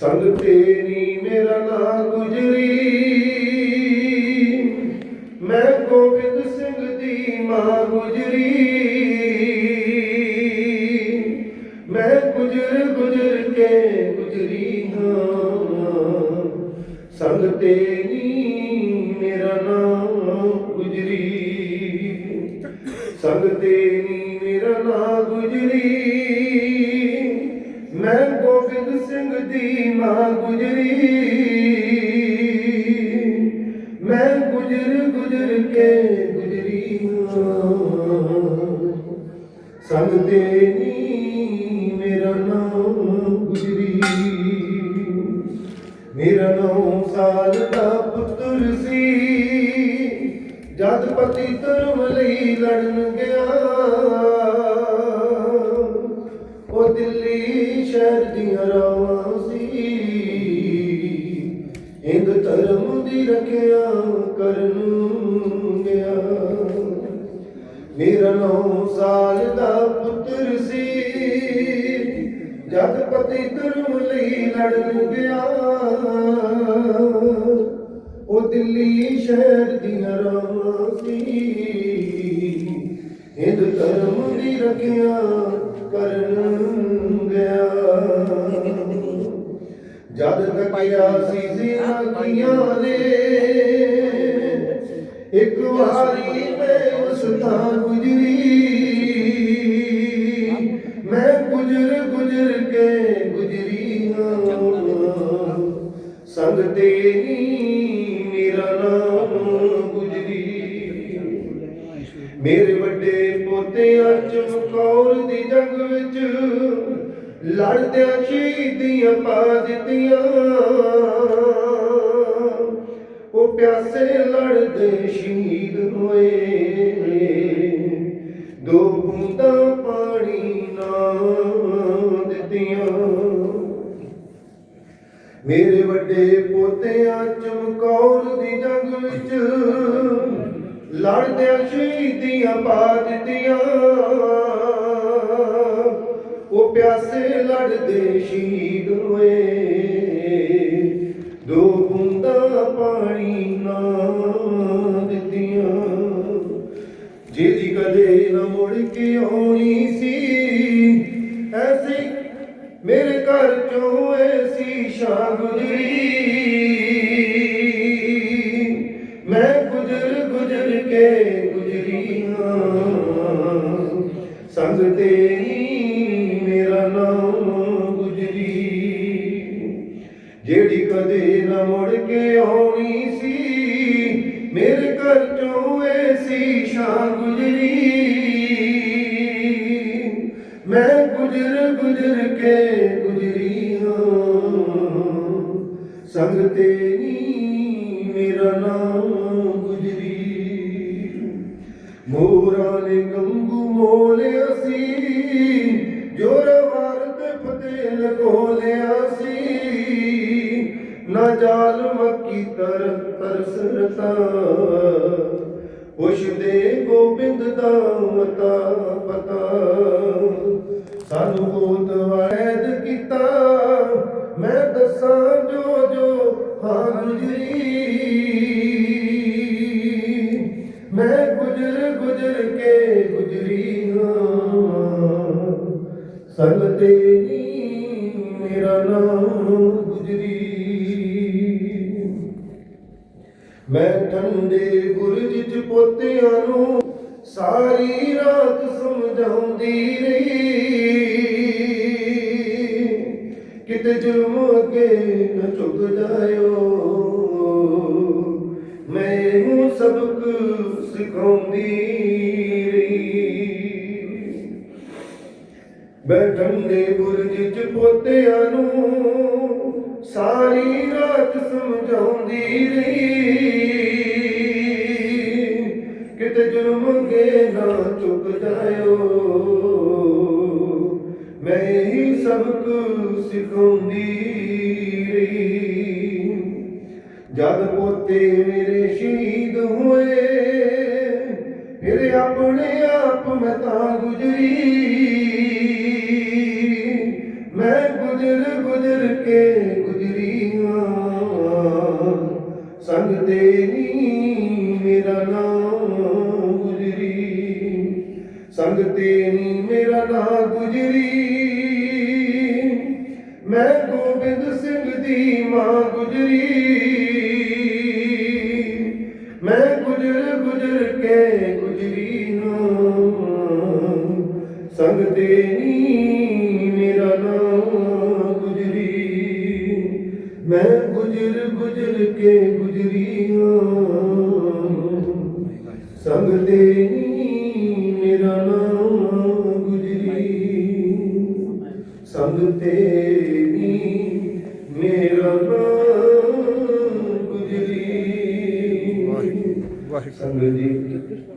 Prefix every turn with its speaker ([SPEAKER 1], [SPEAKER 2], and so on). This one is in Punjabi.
[SPEAKER 1] ਸੰਗ ਤੇਰੀ ਮੇਰਾ ਨਾਂ ਗੁਜਰੀ। ਮੈਂ ਗੋਬਿੰਦ ਸਿੰਘ ਦੀ ਮਾਂ ਗੁਜਰੀ। ਮੈਂ ਗੁਜਰ ਗੁਜਰ ਕੇ ਗੁਜਰੀ ਹਾਂ। ਸੰਗ ਤੇਰੀ ਮੇਰਾ ਨਾਂ ਗੁਜਰੀ। ਸੰਗ ਤੇਰੀ ਮੇਰਾ ਨਾਂ ਗੁਜਰੀ। ਮੈਂ ਗੋਬਿੰਦ ਸਿੰਘ ਦੀ ਮਾਂ ਗੁਜਰੀ। ਮੈਂ ਗੁਜਰ ਗੁਜਰ ਕੇ ਗੁਜਰੀ ਹਾਂ। ਸੰਗ ਤੇਰੀ ਮੇਰਾ ਨਾਮ ਗੁਜਰੀ। ਮੇਰਾ ਨੌ ਸਾਲ ਦਾ ਪੁੱਤਰ ਸੀ। ਜਦ ਪਤੀ ਧਰਮ ਲਈ ਲੜਨ ਗਿਆ ਦੀਆਂ ਰਾਵਾਂ ਸੀ। ਹਿੰਦ ਧਰਮ ਦੀ ਰੱਖਿਆ ਕਰਨ ਗਿਆ। ਮੇਰਾ ਨੌ ਸਾਲ ਦਾ ਪੁੱਤਰ ਸੀ। ਜਦ ਪਤੀ ਧਰਮ ਲਈ ਲੜਨ ਗਿਆ। ਉਹ ਦਿੱਲੀ ਸ਼ਹਿਰ ਦੀਆਂ ਰਾਵਾਂ ਸੀ। ਹਿੰਦ ਧਰਮ ਦੀ ਰੱਖਿਆ ਕਰਨ ਜਦ ਤੱਕਿਆ ਸੀ ਜ਼ਿੰਦਗੀਆਂ ਨੇ। ਇੱਕ ਵਾਰੀ ਮੈਂ ਉਸ ਥਾਂ ਗੁਜਰੀ। ਮੈਂ ਗੁਜਰ ਗੁਜਰ ਕੇ ਗੁਜਰੀ ਹਾਂ। ਸੰਗ ਤੇਰੀ ਮੇਰਾ ਨਾਮ ਗੁਜਰੀ। ਮੇਰੇ ਵੱਡੇ ਪੋਤਿਆਂ ਚਮਕੌਰ ਦੀ ਜੰਗ ਵਿੱਚ ਲੜਦਿਆਂ ਸ਼ਹੀਦੀਆਂ ਪਾ ਦਿੱਤੀਆਂ। ਉਹ ਪਿਆਸੇ ਲੜਦੇ ਸ਼ਹੀਦ ਹੋਏ। ਦੋ ਬੂੰਦਾਂ ਪਾਣੀ ਨਾ ਦਿੱਤੀਆਂ। ਮੇਰੇ ਵੱਡੇ ਪੋਤਿਆਂ ਚਮਕੌਰ ਦੀ ਜੰਗ ਵਿੱਚ ਲੜਦਿਆਂ ਸ਼ਹੀਦੀਆਂ ਪਾ ਦਿੱਤੀਆਂ। ਪਿਆਸੇ ਲੜਦੇ ਸ਼ਹੀਦ ਹੋਏ। ਦੋ ਬੂੰਦਾਂ ਪਾਣੀ ਨਾ ਦਿੱਤੀਆਂ। ਜਿਹਦੀ ਕਦੇ ਨਾ ਮੁੜ ਕੇ ਆਉਣੀ ਸੀ, ਐਸੀ ਮੇਰੇ ਘਰ ਚੋਂ ਐਸੀ ਸ਼ਾਂ ਗੁਜਰੀ। ਮੈਂ ਗੁਜਰ ਗੁਜਰ ਕੇ ਗੁਜਰੀ ਹਾਂ ਸੰਗ ਤੇਰੀ ਜਿਹੜੀ ਕਦੇ ਨਾ ਮੁੜ ਕੇ ਆਉਣੀ ਸੀ, ਮੇਰੇ ਘਰ ਚੋਂ ਐਸੀ ਸ਼ਾਂ ਗੁਜਰੀ। ਮੈਂ ਗੁਜਰ ਗੁਜਰ ਕੇ ਗੁਜਰੀ ਹਾਂ, ਸੰਗ ਤੇਰੀ ਮੇਰਾ ਨਾਮ ਗੁਜਰੀ। ਮੋਰਾਂ ਨੇ ਗੰਗੂ ਮੋਲਿਆ ਸੀ ਜੋਰ ਤੇ ਫਤਿਹ ਲਗੋਲਿਆ ਸੀ ਨਾ ਜਾਲ ਮੱਕੀ ਤਰ ਤਰਸਰਤਾ ਦੇ ਗੋਬਿੰਦ ਦਾ ਮਤਾ ਪਤਾ। ਸਾਨੂੰ ਗੋਦ ਵੈਦ ਕੀਤਾ। ਮੈਂ ਦੱਸਾਂ ਜੋ ਜੋ ਹਾਂ ਗੁਜਰੀ ਮੈਂ ਗੁਜਰ ਗੁਜਰ ਕੇ ਗੁਜਰੀ ਹਾਂ। ਸੰਗ ਤੇਰੀ ਮੇਰਾ ਨਾਮ ਗੁਜਰੀ। ਮੈਂ ਠੰਡੇ ਬੁਰਜ ਚ ਪੋਤਿਆਂ ਨੂੰ ਸਾਰੀ ਰਾਤ ਸਮਝਾਉਂਦੀ ਰਹੀ। ਕਿਤੇ ਜੁਰਮ ਅੱਗੇ ਨਾ ਝੁਕ ਜਾਇਓ। ਮੈਂ ਨੂੰ ਸਬਕ ਸਿਖਾਉਂਦੀ ਰਹੀ। ਬੈਠਣ ਦੇ ਬੁਰਜ ਚ ਪੋਤਿਆਂ ਨੂੰ ਸਾਰੀ ਰਾਤ ਸਮਝਾਉਂਦੀ ਰਹੀ। ਕਿਤੇ ਜੁਰਮ ਗੇ ਨਾ ਚੁੱਕ ਜਾਇਓ। ਮੈਂ ਹੀ ਸਬਕ ਸਿਖਾਉਂਦੀ ਰਹੀ। ਜਦ ਪੋਤੇ ਮੇਰੇ ਸ਼ਹੀਦ ਹੋਏ, ਫਿਰ ਆਪਣੇ ਆਪ ਮੈਂ ਤਾਂ ਗੁਜਰੀ। ਸੰਗ ਤੇਰੀ ਮੇਰਾ ਨਾਮ ਗੁਜਰੀ। ਮੈਂ ਗੋਬਿੰਦ ਸਿੰਘ ਦੀ ਮਾਂ ਗੁਜਰੀ। ਮੈਂ ਗੁਜਰ ਗੁਜਰ ਕੇ ਗੁਜਰੀ ਨਾ। ਸੰਗ ਤੇਰੀ ਮੇਰਾ ਨਾਮ ਗੁਜਰੀ। ਮੈਂ ਗੁਜਰ ਗੁਜਰ ਕੇ ਗੁਜਰੀ ਹਾਂ ਸੰਗ ਤੇਰੀ ਸੰਗਤੇ ਨੀ ਮੇਰਾ ਨਾਮ ਗੁਜਰੀ। ਵਾਹਿਗੁਰੂ। ਸੰਗਤ ਜੀ।